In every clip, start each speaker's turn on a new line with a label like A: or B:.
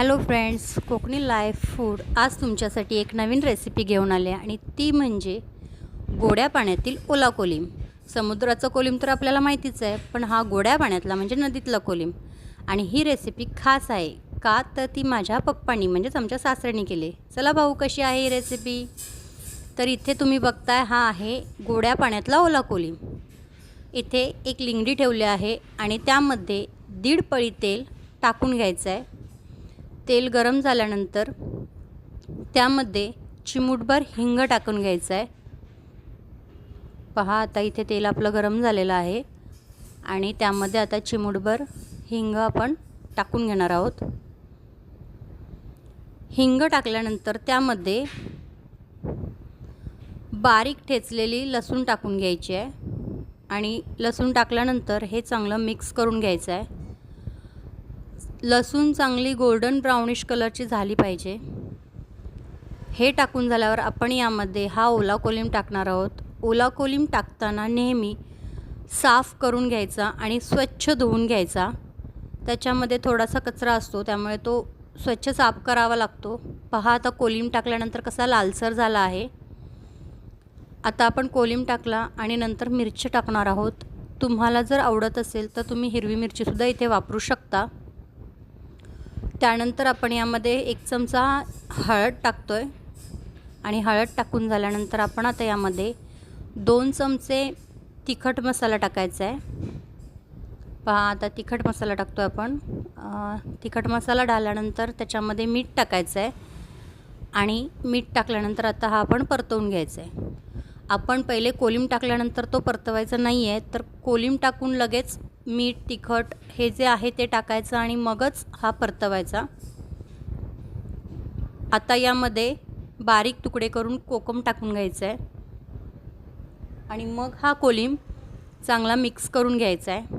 A: Hello friends Konkani life food आज तुमच्यासाठी एक नवीन रेसिपी घेऊन आले आणि ती म्हणजे गोड्या पाण्यातील ओला कोलिम. समुद्राचं कोलिम तर आपल्याला माहितीच आहे पण हा गोड्या पाण्यातला म्हणजे नदीतला कोलिम. आणि ही रेसिपी खास आहे का तर ती माझ्या पप्पांनी म्हणजेच आमच्या सासऱ्यांनी केली. चला भाऊ कशी आहे ही रेसिपी तर इथे तुम्ही बघताय हा आहे गोड्या पाण्यातला ओला कोलिम. इथे एक लिंगडी ठेवली आहे आणि त्यामध्ये दीड पळी तेल टाकून घ्यायचं आहे तेल गरम झाल्यानंतर त्यामध्ये चिमूटभर हिंग टाकून घ्यायचं आहे. पहा आता इथे तेल आपलं गरम झालेलं आहे. आणि त्यामध्ये आता चिमूटभर हिंग आपण टाकून घेणार आहोत. हिंग टाकल्यानंतर त्यामध्ये बारीक ठेचलेली लसूण टाकून घ्यायची आहे. आणि लसूण टाकल्यानंतर हे चांगलं मिक्स करून घ्यायचं आहे. लसूण चांगली गोल्डन ब्राउनिश कलरची झाली पाहिजे. हे टाकून झाल्यावर आपण यामध्ये हा ओला कोलिम टाकणार आहोत. ओला कोलिम टाकताना नेहमी साफ करून घ्यायचा आणि स्वच्छ धुवून घ्यायचा. त्याच्यामध्ये थोडासा कचरा असतो त्यामुळे तो स्वच्छ साफ करावा लागतो. पहा आता कोलिम टाकल्यानंतर कसा लालसर झाला आहे. आता आपण कोलिम टाकला आणि नंतर मिरची टाकणार आहोत. तुम्हाला जर आवडत असेल तर तुम्ही हिरवी मिरचीसुद्धा इथे वापरू शकता. त्यानंतर आपण यामध्ये एक चमचा हळद टाकतो आहे आणि हळद टाकून झाल्यानंतर आपण आता यामध्ये दोन चमचे तिखट मसाला टाकायचा आहे. पहा आता तिखट मसाला टाकतो आहे आपण तिखट मसाला डाल्यानंतर त्याच्यामध्ये मीठ टाकायचं आहे आणि मीठ टाकल्यानंतर आता हा आपण परतवून घ्यायचा आहे आपण पहिले कोलिम टाकल्यानंतर तो परतवायचा नाही आहे तर कोलिम टाकून लगेच मीठ तिखट हे जे आहे ते टाकायचं आणि मगच हा परतवायचा. आता यामध्ये बारीक तुकडे करून कोकम टाकून घ्यायचं आहे आणि मग हा कोलिम चांगला मिक्स करून घ्यायचा आहे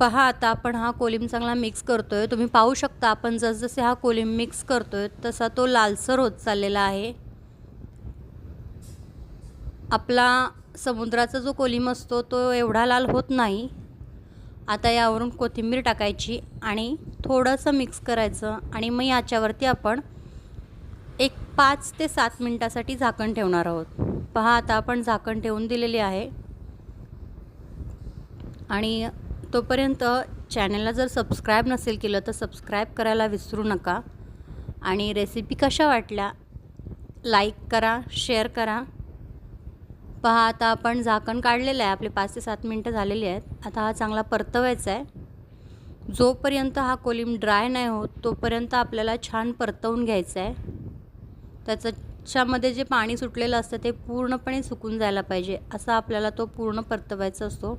A: पहा आता आपण हा कोलिम चांगला मिक्स करतो आहे तुम्ही पाहू शकता आपण जसजसे हा कोलिम मिक्स करतो आहे तसा तो लालसर होत चाललेला आहे. आपला समुद्राचा जो कोलिम असतो तो एवढा लाल होत नाही. आता यावरून कोथिंबीर टाकायची आणि थोडंसं मिक्स करायचं आणि मग याच्यावरती आपण एक पाच ते सात मिनटासाठी झाकण ठेवणार आहोत. पहा आता आपण झाकण ठेवून दिलेले आहे. आणि तोपर्यंत चॅनलला जर सबस्क्राईब नसेल केलं तर सबस्क्राईब करायला विसरू नका. आणि रेसिपी कशा वाटल्या? लाईक करा शेअर करा. पहा आता आपण झाकण काढलेलं आहे. आपले पाच ते सात मिनटं झालेली आहेत. आता हा चांगला परतवायचा आहे. जोपर्यंत हा कोलिम ड्राय नाही होत तोपर्यंत आपल्याला छान परतवून घ्यायचं आहे. त्याच्यामध्ये जे पाणी सुटलेलं असतं ते पूर्णपणे सुकून जायला पाहिजे. असा आपल्याला तो पूर्ण परतवायचा असतो.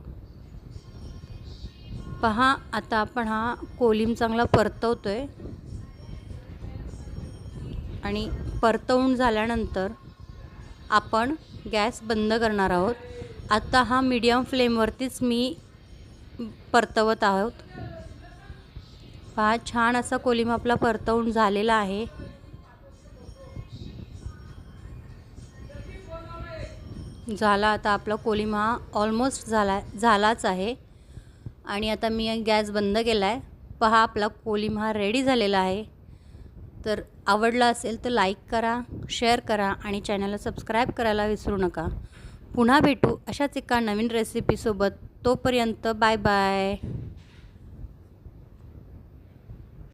A: पहा आता आपण हा कोलिम चांगला परतवतो आहे आणि परतवून झाल्यानंतर आपण गॅस बंद करणार आहोत. आता हा मीडियम फ्लेमवरतीच मी परतवत आहोत. पहा छान असा कोलिम आपला परतवून झालेला आहे. झाला आता आपला कोलिम हा ऑलमोस्ट झाला झालाच आहे. आणि आता मी गॅस बंद केला आहे पहा आपला कोलिम हा रेडी झालेला आहे. तर आवडला असेल तर लाईक करा शेअर करा आणि चॅनलला सबस्क्राईब करायला विसरू नका. पुन्हा भेटू अशाच एका नवीन रेसिपीसोबत तोपर्यंत बाय बाय